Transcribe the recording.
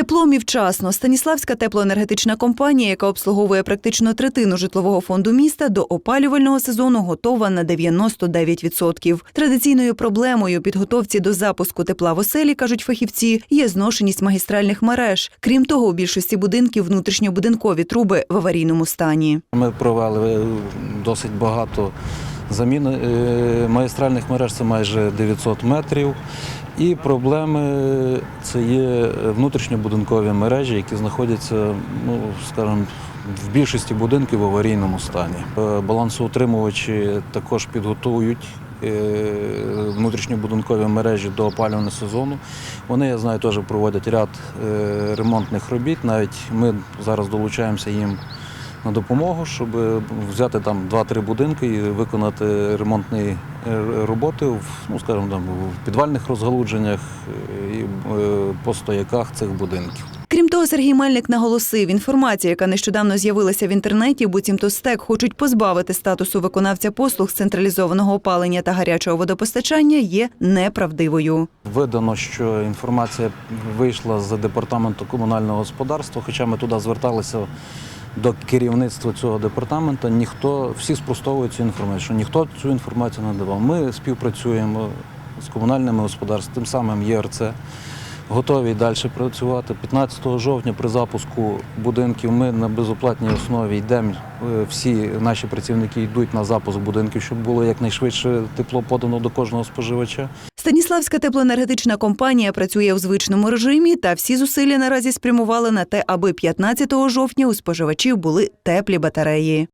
теплом і вчасно Станіславська теплоенергетична компанія, яка обслуговує практично третину житлового фонду міста, до опалювального сезону готова на 99%. Традиційною проблемою підготовці до запуску тепла в оселі, кажуть фахівці, є зношеність магістральних мереж. Крім того, у більшості будинків внутрішньобудинкові труби в аварійному стані. Ми провели е, досить багато замін е, магістральних мереж, це майже 900 метрів. І проблеми це є внутрішньобудинкові мережі, які знаходяться, ну скажімо, в більшості будинків в аварійному стані. Е, Балансоутримувачі також підготують е, внутрішньобудинкові мережі до опалювального сезону. Вони, я знаю, теж проводять ряд ремонтних робіт. Навіть ми зараз долучаємося їм на допомогу, щоб взяти там 2-3 будинки і виконати ремонтні е, роботи в, ну, скажімо, там, в підвальних розгалудженнях е, і е, по стояках цих будинків. Крім того, Сергій Мельник наголосив, інформація, яка нещодавно з'явилася в інтернеті, буцімто СТЕК хочуть позбавити статусу виконавця послуг з централізованого опалення та гарячого водопостачання, є неправдивою. Видано, що інформація вийшла з департаменту комунального господарства, хоча ми туди зверталися до керівництва цього департаменту, ніхто всі спростовують цю інформацію, що ніхто цю інформацію не давав. Ми співпрацюємо з комунальними господарствами, тим самим ЄРЦ. Готові далі працювати. 15 жовтня при запуску будинків ми на безоплатній основі йдемо. е, Всі наші працівники йдуть на запуск будинків, щоб було якнайшвидше тепло подано до кожного споживача. Станіславська теплоенергетична компанія працює у звичному режимі, та всі зусилля наразі спрямували на те, аби 15 жовтня у споживачів були теплі батареї.